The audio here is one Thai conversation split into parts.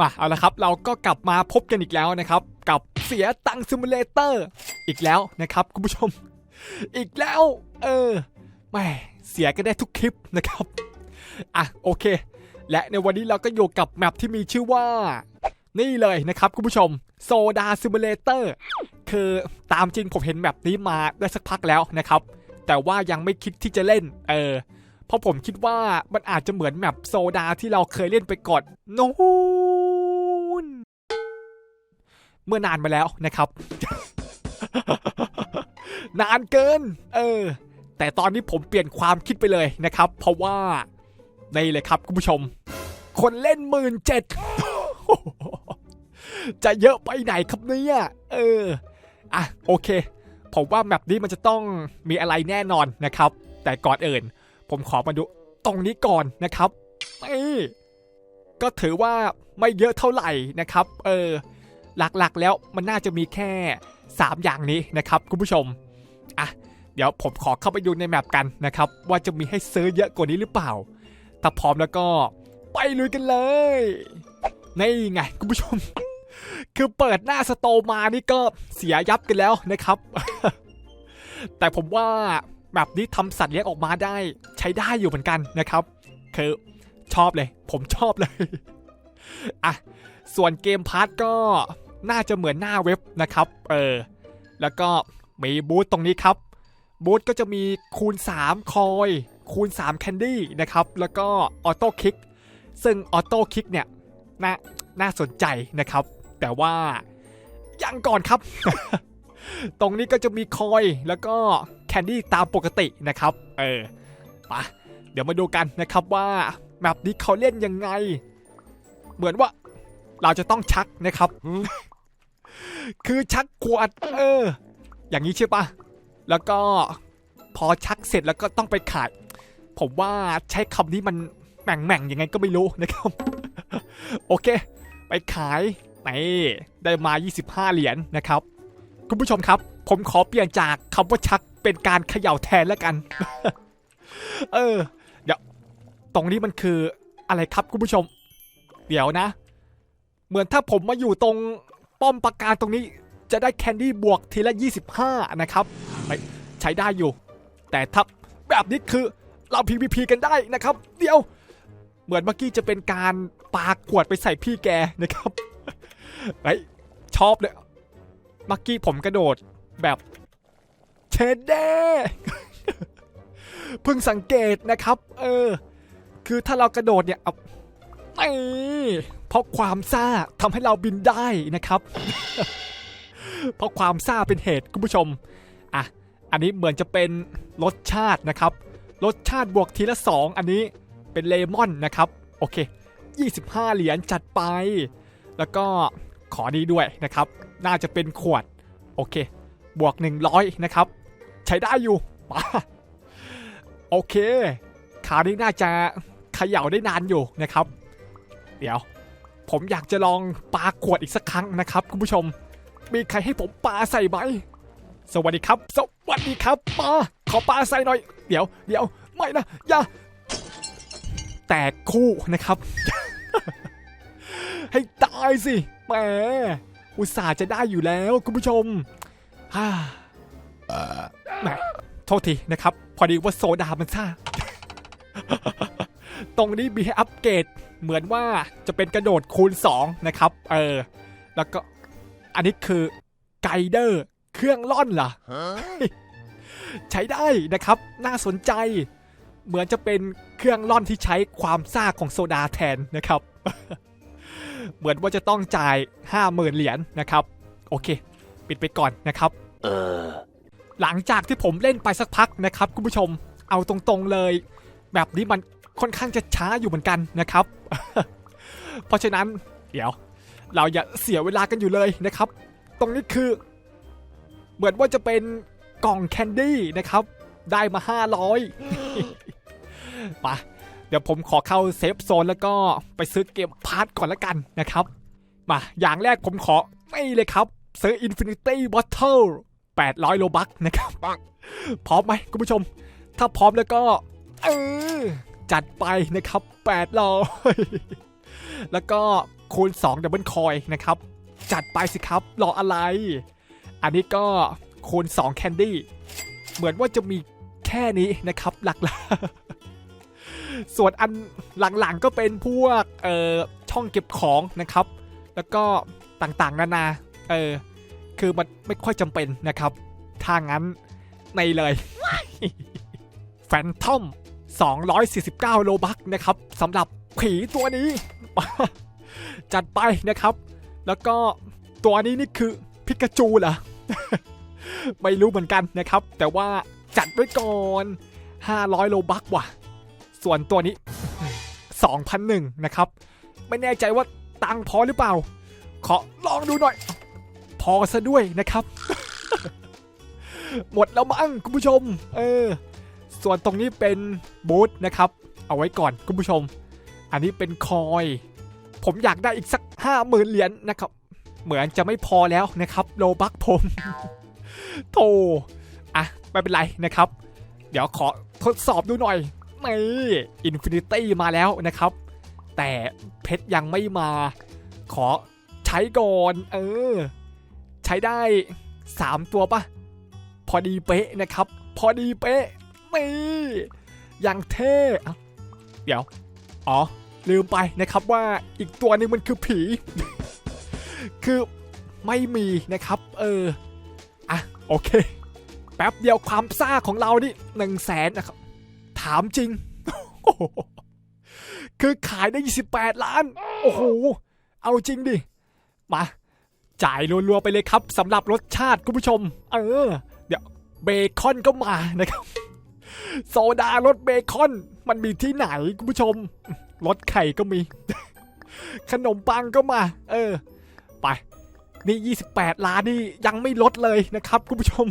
มาเอาละครับเราก็กลับมาพบกันอีกแล้วนะครับ กับเสียตังซิมูเลเตอร์อีกแล้วนะครับคุณผู้ชม อีกแล้ว เออแหมเสียกันได้ทุกคลิปนะครับอะโอเค และในวันนี้เราก็อยู่กับแมปที่มีชื่อว่า นี่เลยนะครับคุณผู้ชมโซดาซิมูเลเตอร์คือตามจริงผมเห็นแมปนี้มาได้สักพักแล้วนะครับ แต่ว่ายังไม่คิดที่จะเล่น เออเพราะผมคิดว่ามันอาจจะเหมือนแมปโซดาที่เราเคยเล่นไปก่อนนู้ เมื่อนานมาแล้วนะครับ นานเกิน เออ แต่ตอนนี้ผมเปลี่ยนความคิดไปเลยนะครับ เพราะว่าในเลยครับคุณผู้ชม คนเล่นหมื่นเจ็ดจะเยอะไปไหนครับเนี่ยเอออะโอเค ผมว่าแมปนี้มันจะต้องมีอะไรแน่นอนนะครับ แต่ก่อนอื่น ผมขอมาดูตรงนี้ก่อนนะครับนี่ก็ถือว่าไม่เยอะเท่าไหร่นะครับ เออ หลักๆ แล้วมันน่าจะมีแค่ 3 อย่างนี้นะครับคุณผู้ชมอะเดี๋ยวผมขอเข้าไปดูในแมปกันนะครับ ว่าจะมีให้ซื้อเยอะกว่านี้หรือเปล่า ถ้าพร้อมแล้วก็ไปลุยกันเลยนี่ไงคุณผู้ชม คือเปิดหน้าสโตมานี่ก็เสียยับกันแล้วนะครับ แต่ผมว่าแบบนี้ทำสัตว์เลี้ยงออกมาได้ ใช้ได้อยู่เหมือนกันนะครับ คือชอบเลย ผมชอบเลยอะส่วนเกมพาร์ทก็ น่าจะเหมือนหน้าเว็บนะครับ เออ แล้วก็มีบูธตรงนี้ครับ บูธก็จะมีคูณ 3 คอย คูณ 3 แคนดี้นะครับ แล้วก็ออโต้คิก ซึ่งออโต้คิกเนี่ยน่าน่าสนใจนะครับ แต่ว่ายังก่อนครับ ตรงนี้ก็จะมีคอย แล้วก็แคนดี้ตามปกตินะครับ เออปะเดี๋ยวมาดูกันนะครับว่าแมปนี้เขาเล่นยังไง เหมือนว่าเราจะต้องชักนะครับ คือชักขวด เออ อย่างนี้ใช่ปะแล้วก็พอชักเสร็จแล้วก็ต้องไปขาย ผมว่าใช้คำนี้มันแหม่งๆยังไงก็ไม่รู้นะครับ โอเค ไปขายนี่ได้มา 25 เหรียญนะครับ คุณผู้ชมครับ ผมขอเปลี่ยนจากคำว่าชักเป็นการเขย่าแทนแล้วกัน เออ เดี๋ยว ตรงนี้มันคืออะไรครับคุณผู้ชม เดี๋ยวนะ เหมือนถ้าผมมาอยู่ตรง ป้อมปราการตรงนี้จะได้แคนดี้บวกทีละ 25 นะครับใช้ได้อยู่ แต่ถ้าแบบนี้คือเรา PVP กันได้นะครับ เดี๋ยว เหมือนเมื่อกี้จะเป็นการปาขวดไปใส่พี่แกนะครับเฮ้ยชอบเลยเมื่อกี้ผมกระโดดแบบเชดเด้เพิ่งสังเกตนะครับ เออ คือถ้าเรากระโดดเนี่ยเอาไเพราะความซ่าทำให้เราบินได้นะครับ เพราะความซ่าเป็นเหตุคุณผู้ชมอะอันนี้เหมือนจะเป็นรสชาตินะครับรสชาติบวกทีละ 2 อันนี้เป็นเลมอนนะครับโอเค 25 เหรียญจัดไป แล้วก็ขอนี้ด้วยนะครับ น่าจะเป็นขวด โอเค บวก 100 นะครับ ใช้ได้อยู่มาโอเคครานี้น่าจะเขย่าได้นานอยู่นะครับ เดี๋ยว ผมอยากจะลองปาขวดอีกสักครั้งนะครับคุณผู้ชม มีใครให้ผมปาใส่ไหม สวัสดีครับ สวัสดีครับปาขอปาใส่หน่อย เดี๋ยวเดี๋ยวไม่นะอย่าแตกคู่นะครับ ให้ตายสิแหมอุตส่าห์จะได้อยู่แล้วคุณผู้ชมฮ่าแหมโทษทีนะครับ พอดีว่าโซดามันซ่า ตรงนี้มีให้อัปเกรดเหมือนว่าจะเป็นกระโดดคูณ 2 นะครับ เออ แล้วก็อันนี้คือไกเดอร์เครื่องล่อนเหรอใช้ได้นะครับ น่าสนใจ เหมือนจะเป็นเครื่องล่อนที่ใช้ความซ่าของโซดาแทนนะครับ เหมือนว่าจะต้องจ่าย 50,000 เหรียญนะครับ โอเค ปิดไปก่อนนะครับ เออ หลังจากที่ผมเล่นไปสักพักนะครับ คุณผู้ชม เอาตรงๆเลย แบบนี้มัน ค่อนข้างจะช้าอยู่เหมือนกันนะครับ เพราะฉะนั้นเดี๋ยว เราอย่าเสียเวลากันอยู่เลยนะครับ ตรงนี้คือ เหมือนว่าจะเป็นกล่องแคนดี้นะครับ ได้มา 500มาเดี๋ยวผมขอเข้าเซฟโซนแล้วก็ไปซื้อเกมพาร์ทก่อนละกันนะครับมาอย่างแรกผมขอไม่เลยครับ ซื้อ Infinity Bottle 800 โลบักนะครับ พร้อมไหมคุณผู้ชม ถ้าพร้อมแล้วก็ เออ จัดไปนะครับ800แล้วก็คูณ2ดับเบิลคอยนะครับ จัดไปสิครับรออะไร อันนี้ก็คูณ2แคนดี้เหมือนว่าจะมีแค่นี้นะครับหลักๆส่วนอันหลังๆก็เป็นพวกเอ่อช่องเก็บของนะครับ แล้วก็ต่างๆนานาเออคือมันไม่ค่อยจำเป็นนะครับถ้างั้นในเลยแฟนทอม 249 โลบักนะครับสำหรับผีตัวนี้ จัดไปนะครับ แล้วก็ตัวนี้นี่คือพิกาจูเหรอ ไม่รู้เหมือนกันนะครับ แต่ว่าจัดไว้ก่อน 500 โลบักว่ะ ส่วนตัวนี้ 2,001นะครับ ไม่แน่ใจว่าตังพอหรือเปล่า ขอลองดูหน่อย พอซะด้วยนะครับ หมดแล้วมั้งคุณผู้ชม เออ ส่วนตรงนี้เป็นบูธนะครับ เอาไว้ก่อนคุณผู้ชม อันนี้เป็นคอย ผมอยากได้อีกสักห้าหมื่นเหรียญนะครับ เหมือนจะไม่พอแล้วนะครับโลบักผมโธ่อะไม่เป็นไรนะครับ เดี๋ยวขอทดสอบดูหน่อยนี่อินฟินิตี้มาแล้วนะครับ แต่เพชรยังไม่มา ขอใช้ก่อน เออ ใช้ได้ 3 ตัวปะพอดีเป๊ะนะครับ พอดีเป๊ะ นี่อย่างเท่เดี๋ยว อ๋อ ลืมไปนะครับว่าอีกตัวนึงมันคือผี คือไม่มีนะครับ เออ อะ โอเค แป๊บเดียวความซ่าของเรานี่หนึ่งแสนนะครับ ถามจริง คือขายได้ 28 ล้าน โอ้โห เอาจริงดิ มา จ่ายรัวๆไปเลยครับสำหรับรสชาติคุณผู้ชม เออ เดี๋ยวเบคอนก็มานะครับ โซดารสเบคอน มันมีที่ไหนคุณผู้ชมรสไข่ก็มี ขนมปังก็มา เออ ไป นี่ 28 ล้านนี่ยังไม่ลดเลยนะครับคุณผู้ชม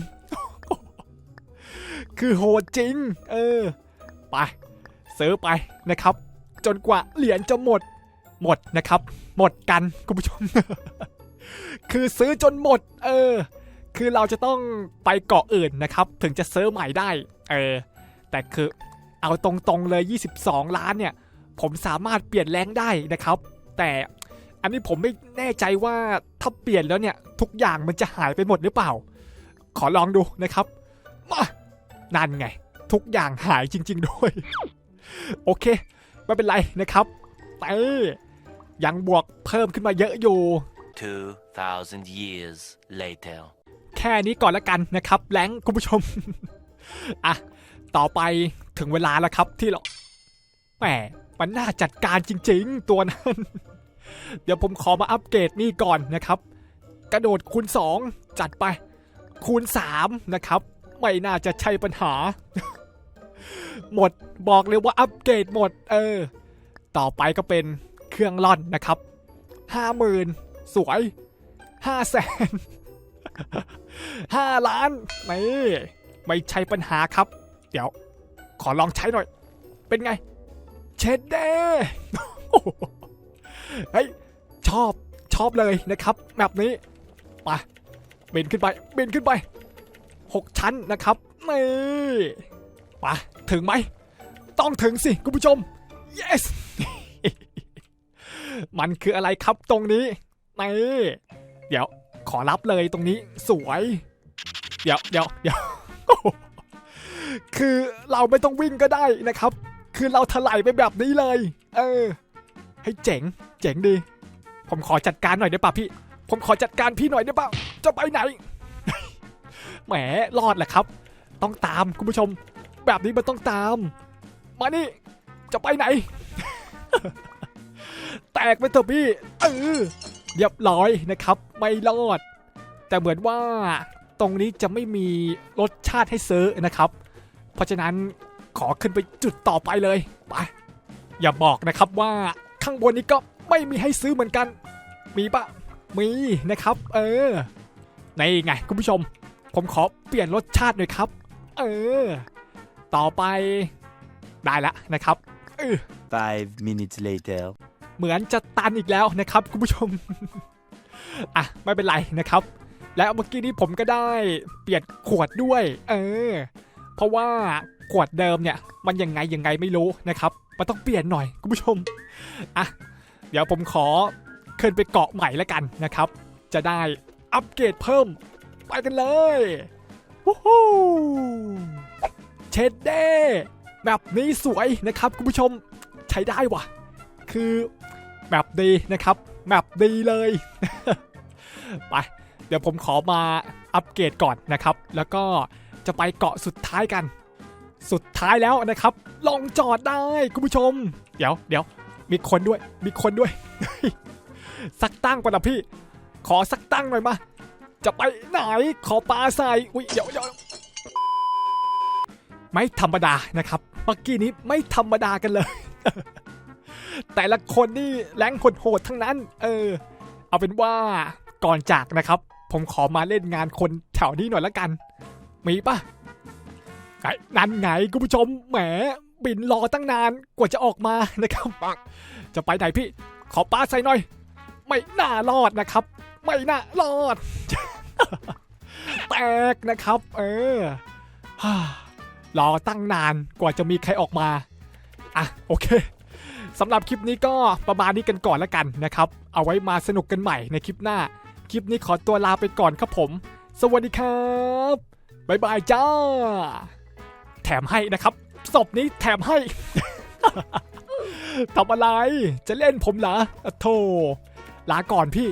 คือโหดจริง เออ ไปซื้อไปนะครับ จนกว่าเหรียญจะหมด หมดนะครับ หมดกันคุณผู้ชม คือซื้อจนหมด เออ คือเราจะต้องไปเกาะอื่นนะครับ ถึงจะซื้อใหม่ได้ เออ แต่คือเอาตรงๆเลย 22 ล้านเนี่ย ผมสามารถเปลี่ยนแรงได้นะครับ แต่อันนี้ผมไม่แน่ใจว่าถ้าเปลี่ยนแล้วเนี่ย ทุกอย่างมันจะหายไปหมดหรือเปล่า ขอลองดูนะครับมานั่นไง ทุกอย่างหายจริง ๆ ด้วย โอเค ไม่เป็นไรนะครับไปยังบวกเพิ่มขึ้นมาเยอะอยู่ 2,000 years later. แค่นี้ก่อนละกันนะครับ แรงค์คุณผู้ชม อะ ต่อไปถึงเวลาแล้วครับที่เราแหมมันน่าจัดการจริง ๆ ตัวนั้น เดี๋ยวผมขอมาอัปเกรดนี่ก่อนนะครับ กระโดดคูณ 2 จัดไป คูณ 3 นะครับ ไม่น่าจะใช่ปัญหา หมดบอกเลยว่าอัปเกรดหมด เออ ต่อไปก็เป็นเครื่องร่อนนะครับห้าหมื่นสวยห้าแสนห้าล้านไม่ไม่ใช่ปัญหาครับ เดี๋ยว ขอลองใช้หน่อย เป็นไง เชดเด้โอ้โหเฮ้ยชอบชอบเลยนะครับแบบนี้ไปบินขึ้นไปบินขึ้นไปหกชั้นนะครับนี่ไปถึงไหม ต้องถึงสิ คุณผู้ชม yes มันคืออะไรครับตรงนี้นี่เดี๋ยวขอรับเลยตรงนี้สวย เดี๋ยวเดี๋ยวเดี๋ยว คือเราไม่ต้องวิ่งก็ได้นะครับ คือเราถลายไปแบบนี้เลย เออ ให้เจ๋ง เจ๋งดี ผมขอจัดการหน่อยได้ป่ะพี่ ผมขอจัดการพี่หน่อยได้ป่ะ จะไปไหน แหม รอดแหละครับ ต้องตามคุณผู้ชม แบบนี้มันต้องตาม มานี่ จะไปไหน แตกไปเถอะพี่ เออ เรียบร้อยนะครับ ไม่รอด แต่เหมือนว่าตรงนี้จะไม่มีรสชาติให้ซื้อนะครับ ราะฉะนั้นขอขึ้นไปจุดต่อไปเลยไปอย่าบอกนะครับว่าข้างบนนี้ก็ไม่มีให้ซื้อเหมือนกัน มีปะมีนะครับ เออในไงคุณผู้ชม ผมขอเปลี่ยนรสชาติหน่อยครับ เออ ต่อไปได้ละนะครับเออ Five minutes later. เหมือนจะตันอีกแล้วนะครับคุณผู้ชม อะไม่เป็นไรนะครับ และเมื่อกี้นี้ผมก็ได้เปลี่ยนขวดด้วย เออ เพราะว่าขวดเดิมเนี่ยมันยังไงยังไงไม่รู้นะครับมันต้องเปลี่ยนหน่อยคุณผู้ชมอะเดี๋ยวผมขอขึ้นไปเกาะใหม่แล้วกันนะครับ จะได้อัปเกรดเพิ่มไปกันเลยวู้ฮู้เชดเด้แบบนี้สวยนะครับคุณผู้ชมใช้ได้ว่ะ คือแบบดีนะครับแบบดีเลย ไป เดี๋ยวผมขอมาอัปเกรดก่อนนะครับ แล้วก็ จะไปเกาะสุดท้ายกัน สุดท้ายแล้วนะครับ ลองจอดได้คุณผู้ชม เดี๋ยวเดี๋ยวมีคนด้วย มีคนด้วย สักตั้งก่อนนะพี่ ขอสักตั้งหน่อยมาจะไปไหนขอปลาใส่อุ้ยเดี๋ยวเดี๋ยวไม่ธรรมดานะครับเมื่อกี้นี้ไม่ธรรมดากันเลย แต่ละคนนี่แรงโหดทั้งนั้น เออ เอาเป็นว่าก่อนจากนะครับ ผมขอมาเล่นงานคนแถวนี้หน่อยละกัน มีปะไอ้นั่นไงคุณผู้ชมแหมบินรอตั้งนานกว่าจะออกมานะครับจะไปไหนพี่ ขอป้าใส่หน่อย ไม่น่ารอดนะครับ ไม่น่ารอด แตกนะครับ เออฮ่ารอตั้งนานกว่าจะมีใครออกมา อะโอเคสำหรับคลิปนี้ก็ประมาณนี้กันก่อนแล้วกันนะครับ เอาไว้มาสนุกกันใหม่ในคลิปหน้า คลิปนี้ขอตัวลาไปก่อนครับผม สวัสดีครับ บ๊ายบายจ้า แถมให้นะครับศพนี้แถมให้ทำอะไร จะเล่นผมเหรออะโธลาก่อนพี่